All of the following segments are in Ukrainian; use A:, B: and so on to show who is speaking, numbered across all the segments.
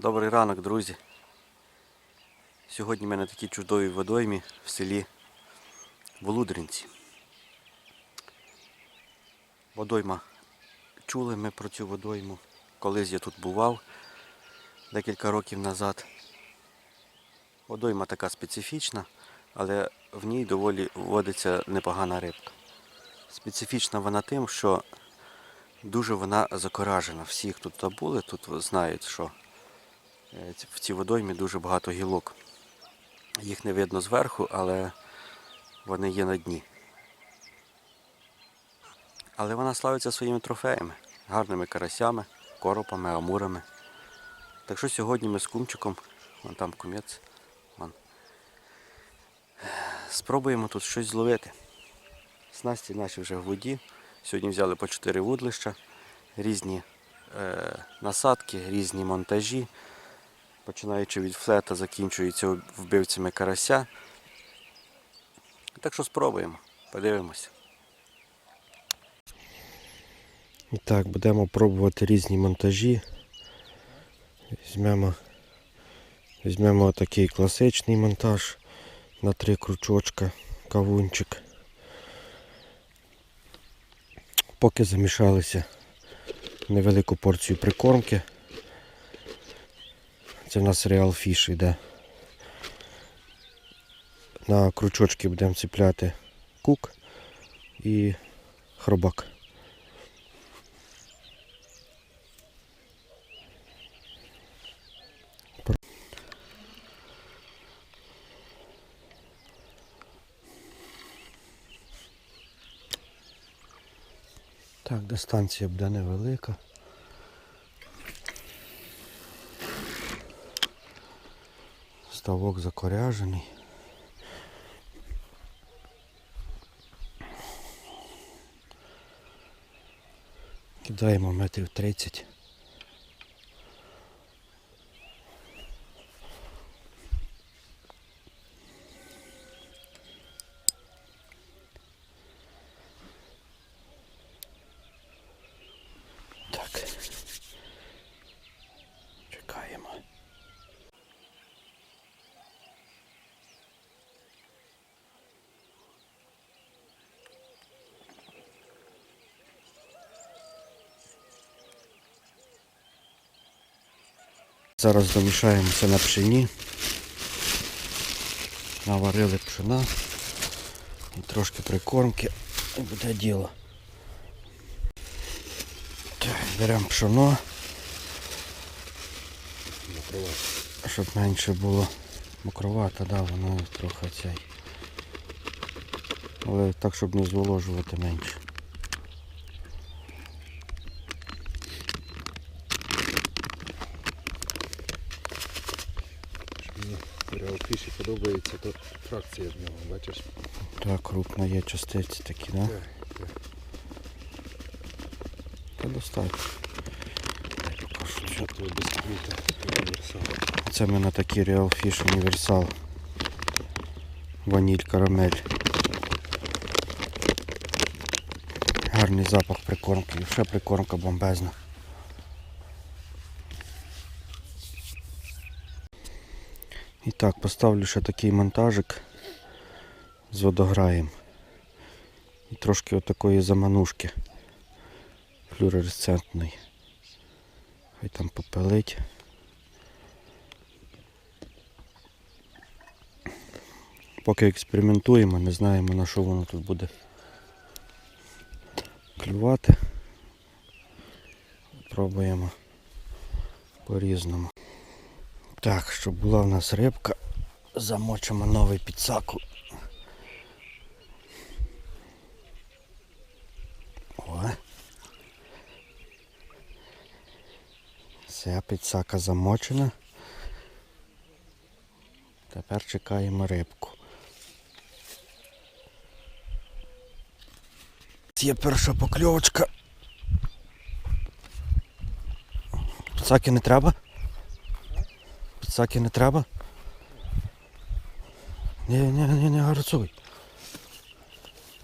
A: Добрий ранок, друзі. Сьогодні ми на такій чудовій водоймі в селі Волудринці. Водойма. Чули ми про цю водойму. Колись я тут бував декілька років назад. Водойма така специфічна, але в ній доволі водиться непогана рибка. Специфічна вона тим, що дуже вона закоражена. Всі, хто тут були, тут знають, що в цій водоймі дуже багато гілок. Їх не видно зверху, але вони є на дні. Але вона славиться своїми трофеями, гарними карасями, коропами, амурами. Так що сьогодні ми з кумчиком, вон там кумець, вон, спробуємо тут щось зловити. Снасті наші вже в воді. Сьогодні взяли по 4 вудлища, різні е, насадки, різні монтажі починаючи від флета, закінчується вбивцями карася. Так що спробуємо, подивимося. І так, будемо пробувати різні монтажі. Візьмемо, візьмемо такий класичний монтаж на три крючочка, кавунчик. Поки замішалися невелику порцію прикормки. Це в нас Real Fish йде. На крючочки будемо цепляти кук і хробак. Так, дистанція буде невелика. Ставок закоряжений. Кидаємо метрів 30. Так. Чекаємо. Зараз домішаємося на пшені. Наварили пшена і трошки прикормки і буде діло. Беремо пшено. Щоб менше було мокровато, да, воно трохи цей. Але так, щоб не зволожувати менше.
B: Подобається, то фракція в нього, бачиш?
A: Так, крупно є частиці такі, да?
B: Так, так.
A: Та достатньо.
B: Що то бісквіта універсал.
A: Це ми на такий Real Fish Universal. Ваніль карамель. Гарний запах прикормки. Ще прикормка бомбезна. І так, поставлю ще такий монтажик з водограєм. І трошки отакої заманушки флюоресцентної. Хай там попелить. Поки експериментуємо, не знаємо на що воно тут буде клювати. Пробуємо по-різному. Так, щоб була в нас рибка, замочимо новий підсаку. О. Вся підсака замочена. Тепер чекаємо рибку. Є перша покльовочка. Підсаки не треба? Підсаки не треба? Ні, ні, ні, не гарцуй.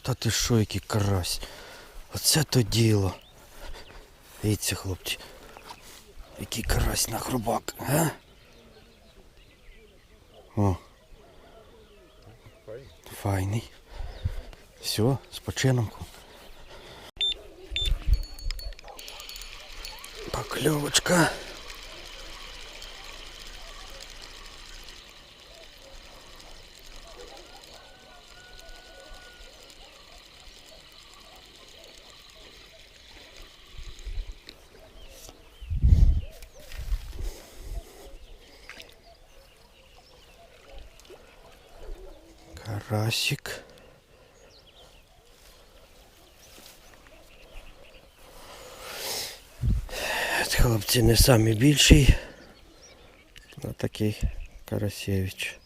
A: Та ти що, який карась? Оце то діло. Дивіться, хлопці. Який карась на хробак, а? О. Файний. Все, з починку. Покльовочка. Карасик. Хлопці не самі більший. А такий Карасєвич.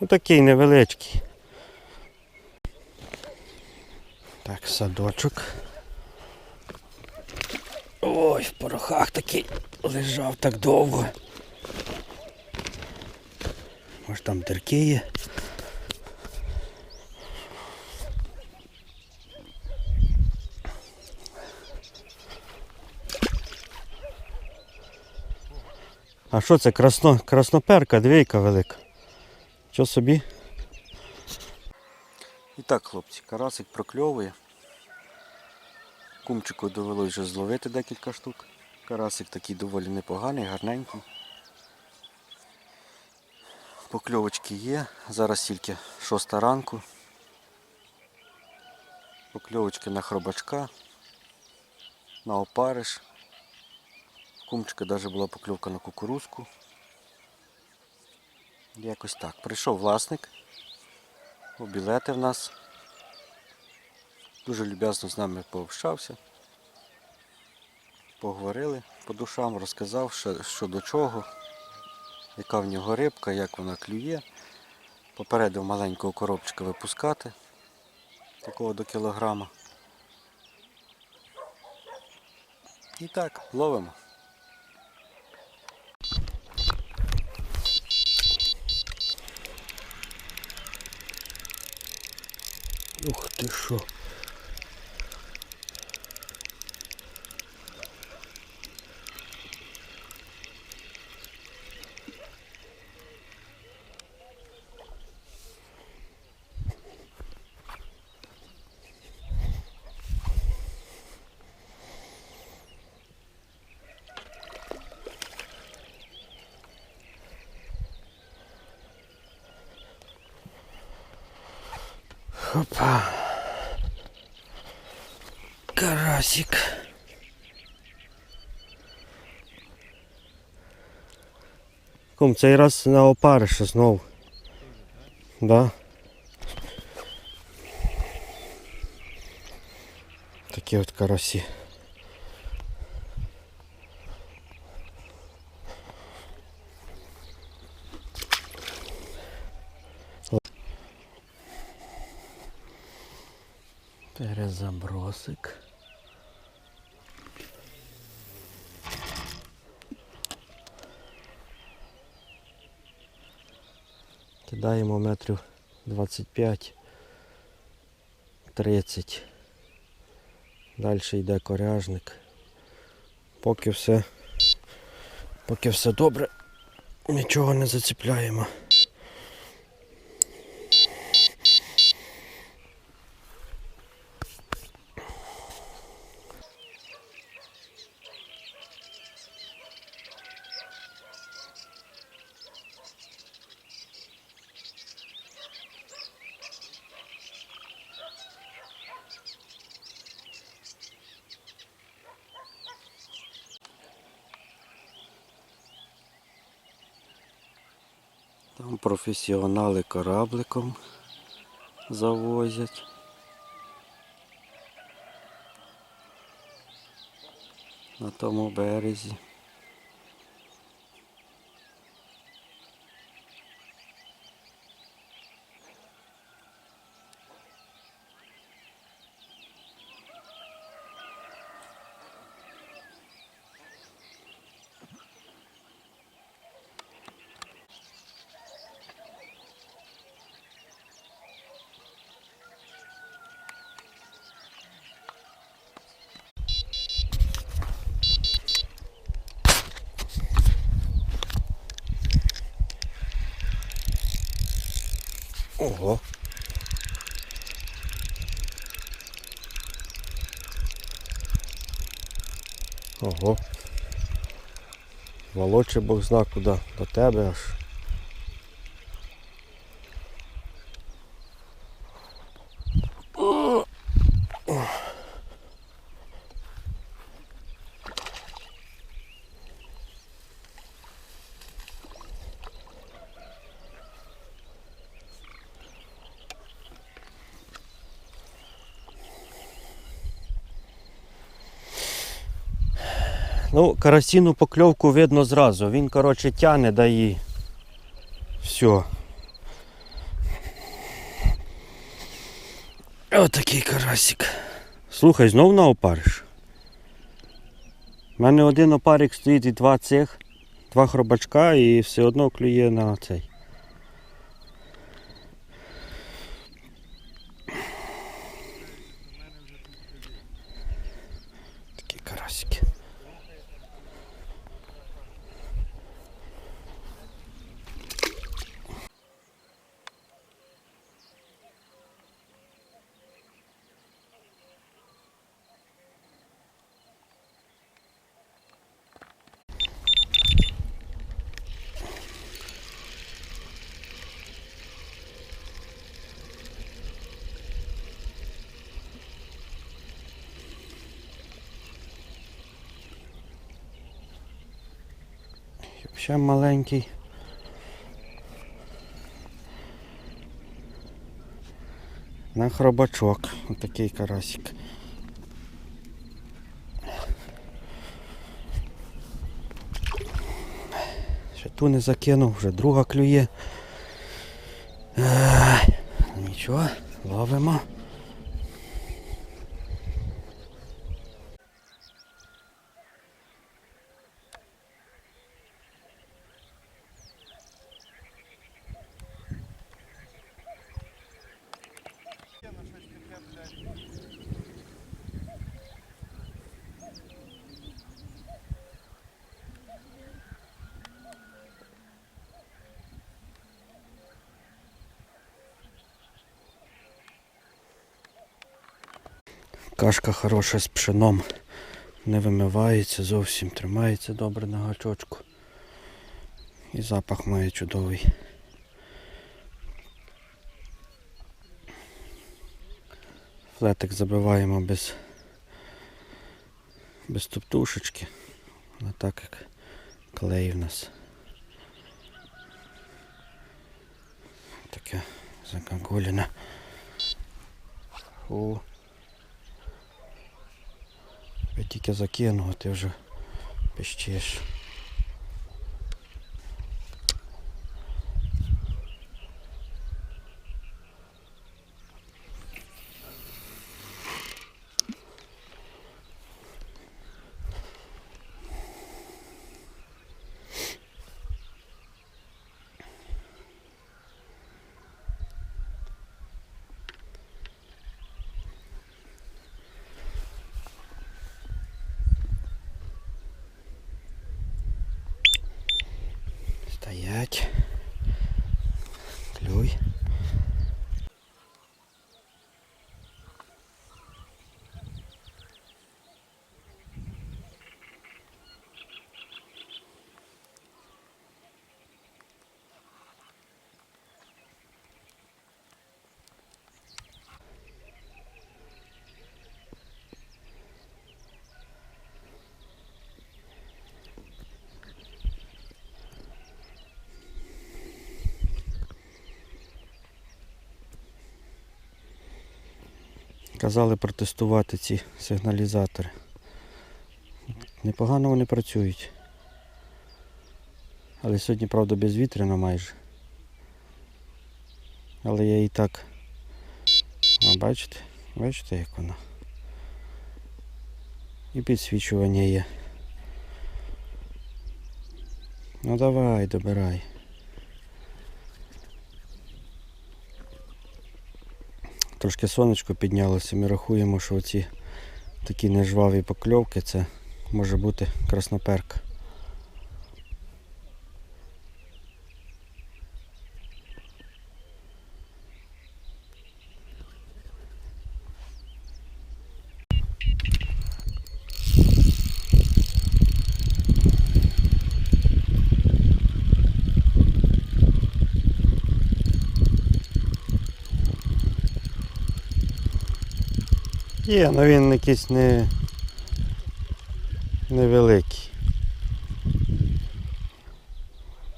A: Ну такий невеличкий. Так, садочок. Ой, в порохах такий лежав так довго. Може там дирки є. А що це красно, красноперка, двійка велика. Що собі? І так, хлопці, карасик прокльовує. Кумчику довелось вже зловити декілька штук. Карасик такий доволі непоганий, гарненький. Покльовочки є. Зараз тільки шоста ранку. Покльовочки на хробачка, на опариш. В Кумчика навіть була покльовка на кукурузку. Якось так. Прийшов власник. Обілети в нас. Дуже люб'язно з нами пообщався. Поговорили по душам, розказав, що, що до чого яка в нього рибка, як вона клює. Попередив маленького коробчика випускати, такого до кілограма. І так, ловимо. Ух ти що. Опа. Карасик. Ком, цей раз на опариша знову. Да. Такі от карасі. Перезабросик. Кидаємо метрів 25 30. Далі йде коряжник. Поки все, поки все добре, нічого не зацепляємо. Там професіонали корабликом завозять. На тому березі. Ого. Ого. Волоче Бог зна куди. До тебе аж. Ну, карасіну покльовку видно зразу. Він, коротше, тяне, да і все. Отакий карасик. Слухай, знов на опариш. У мене один опарик стоїть і два цих, два хробачка і все одно клює на цей. Такі карасики. Ще маленький. На хробачок. Отакий карасик. Ще ту не закинув, вже друга клює. Нічого, ловимо. Кашка хороша з пшеном. Не вимивається зовсім, тримається добре на гачочку. І запах має чудовий. Флетик забиваємо без, без топтушечки. Не так як клей в нас. Таке закагулене. О. Я тільки закинув, а ти вже пищиш. Казали протестувати ці сигналізатори. Непогано вони працюють. Але сьогодні, правда, безвітряно майже. Але я і так. А бачите? Бачите, як воно? І підсвічування є. Ну давай, добирай. Трошки сонечко піднялося, ми рахуємо, що оці такі нежваві покльовки це може бути красноперка. Є, але він якийсь не невеликий.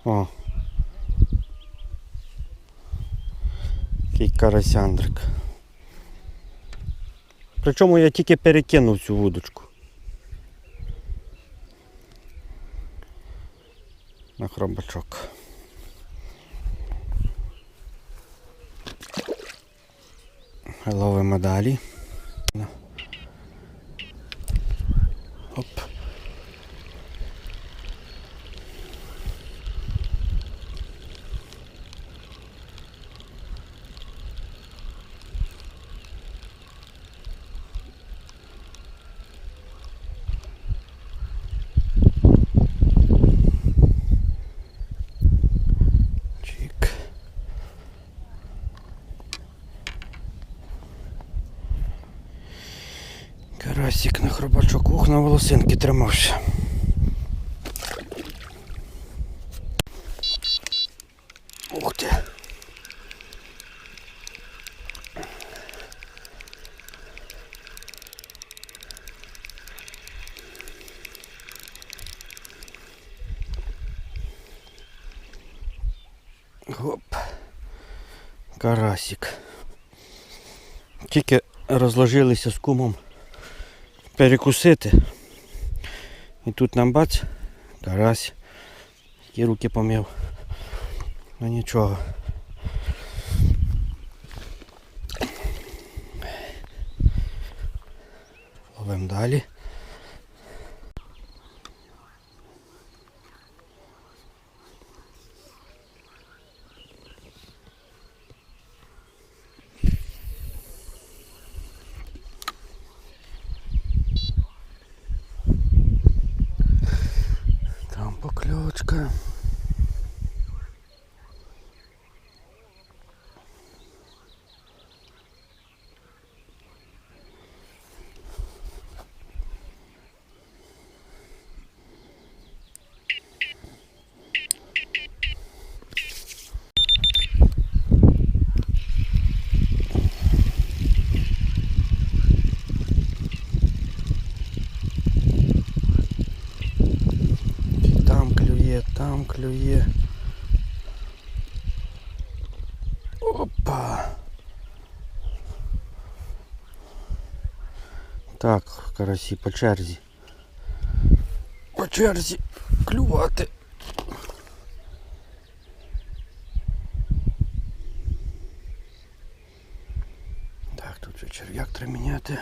A: О. Який карасяндрик. Причому я тільки перекинув цю вудочку. На хробачок. Ловимо далі. На. Оп. Чик. На ух на волосинки тримався. Ух ти. Гоп. Карасик. Тільки розложилися з кумом перекусити. І тут нам бац, карась. Які руки помив. Ну нічого. Ловимо далі. Там покльовочка. Там клює, там клює. Опа. Так, карасі по черзі. По черзі клювати. Так, тут вже черв'як треба міняти.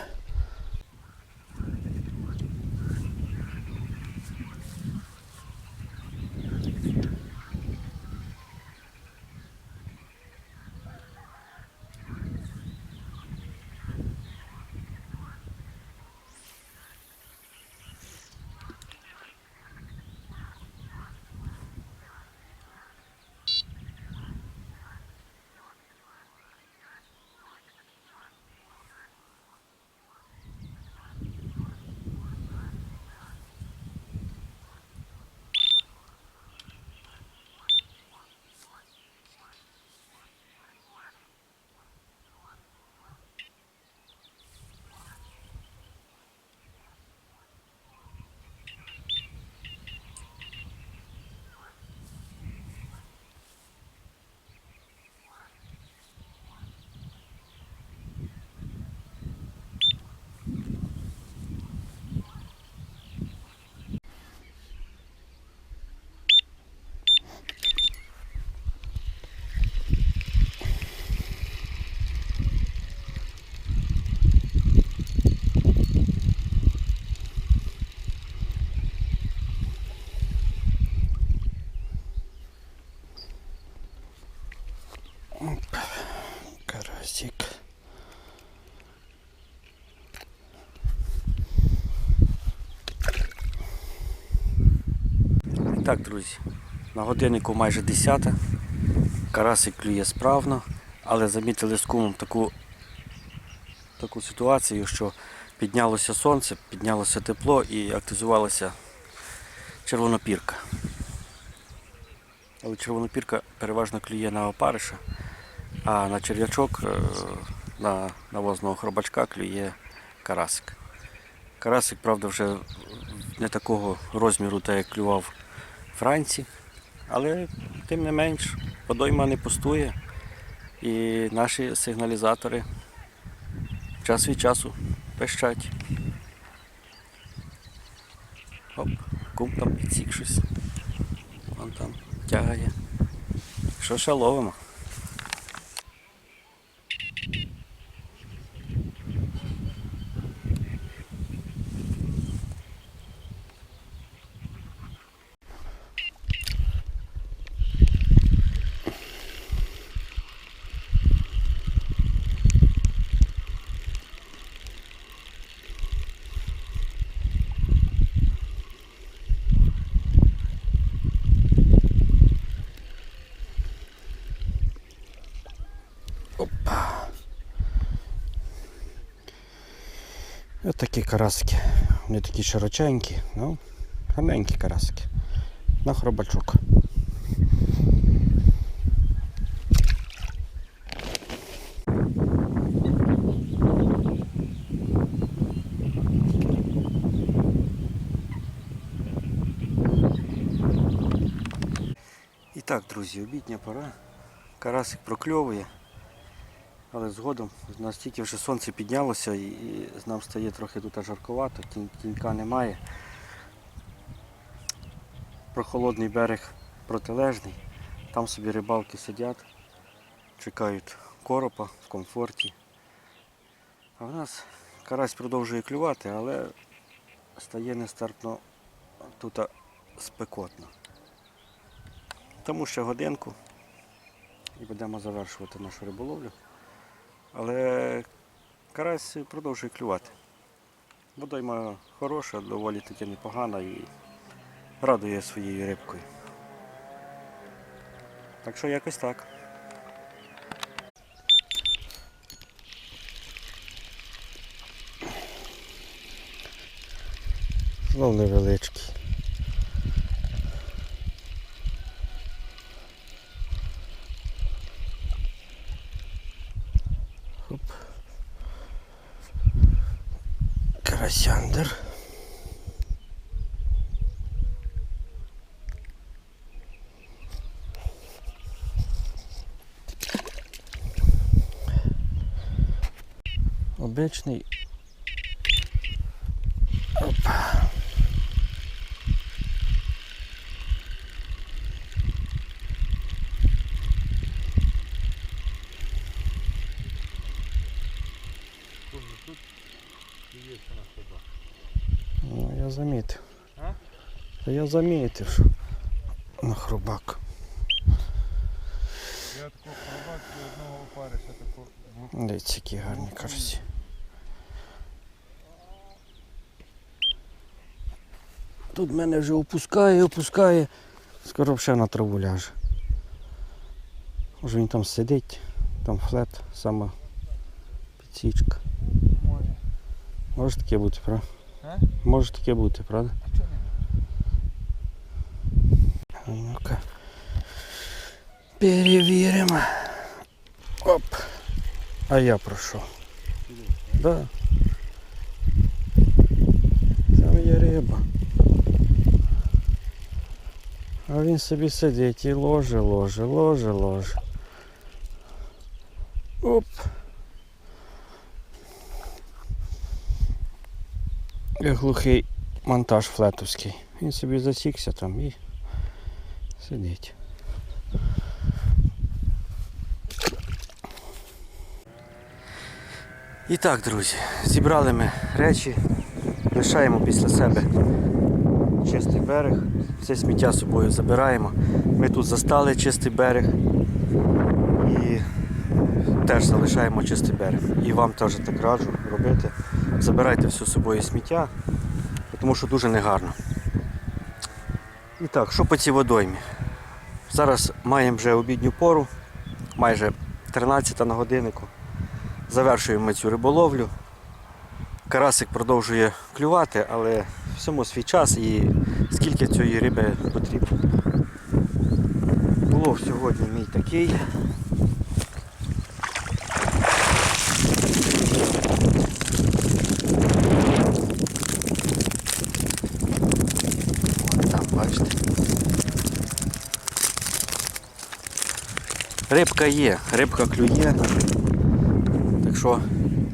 A: Оп, карасик. Так, друзі, на годиннику майже 10. Карасик клює справно, але замітили з кумом таку, таку ситуацію, що піднялося сонце, піднялося тепло і активізувалася червонопірка. Але червонопірка переважно клює на опариша, а на черв'ячок, е, на навозного хробачка клює карасик. Карасик, правда, вже не такого розміру, так як клював Франці, але тим не менш, водойма не пустує. І наші сигналізатори час від часу пищать. Оп, кум там підсік щось. Вон там тягає. Що ще ловимо?
C: Ось такі карасики. Вони такі широченькі, ну, гарненькі карасики. На хробачок.
A: І так, друзі, обідня пора. Карасик прокльовує. Але згодом настільки вже сонце піднялося і, нам стає трохи тут жаркувато, тінь, тінька немає. Прохолодний берег протилежний. Там собі рибалки сидять, чекають коропа в комфорті. А в нас карась продовжує клювати, але стає нестерпно тут спекотно. Тому ще годинку і будемо завершувати нашу риболовлю. Але карась продовжує клювати. Водойма хороша, доволі таки непогана і радує своєю рибкою. Так що якось так.
C: Знов невеличкий. Хоп. Карасяндр. Обичний. Опа. Ну, я замітив.
B: А?
C: Та я замітив, на хробак.
B: Я такого пробак одного опариша такого.
C: Дивіться, які гарні карасі. Тут мене вже опускає, опускає. Скоро ще на траву ляже. Може він там сидить, там флет, сама підсічка.
B: Може.
C: Може таке бути, правда? Може таке бути, правда?
B: А
C: Ну-ка. Перевіримо. Оп. А я про що? Да. Там є риба. А він собі сидить і ложе, ложе, ложе, ложе. Оп. Глухий монтаж флетовський. Він собі засікся там і сидить.
A: І так, друзі, зібрали ми речі, лишаємо після себе чистий берег, все сміття з собою забираємо. Ми тут застали чистий берег і теж залишаємо чистий берег. І вам теж так раджу робити. Забирайте все з собою сміття, тому що дуже негарно. І так, що по цій водоймі? Зараз маємо вже обідню пору, майже 13 на годиннику. Завершуємо цю риболовлю. Карасик продовжує клювати, але всьому свій час і скільки цієї риби потрібно. Було сьогодні мій такий. бачите. Рибка є, рибка клює. Так що,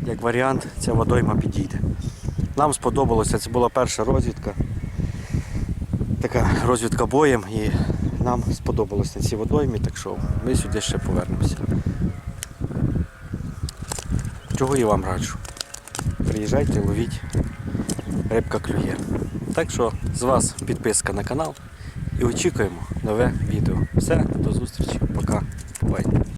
A: як варіант, ця водойма підійде. Нам сподобалося, це була перша розвідка. Така розвідка боєм і нам сподобалось на цій водоймі, так що ми сюди ще повернемося. Чого і вам раджу. Приїжджайте, ловіть, рибка клює. Так що з вас підписка на канал і очікуємо нове відео. Все, до зустрічі, пока, Bye.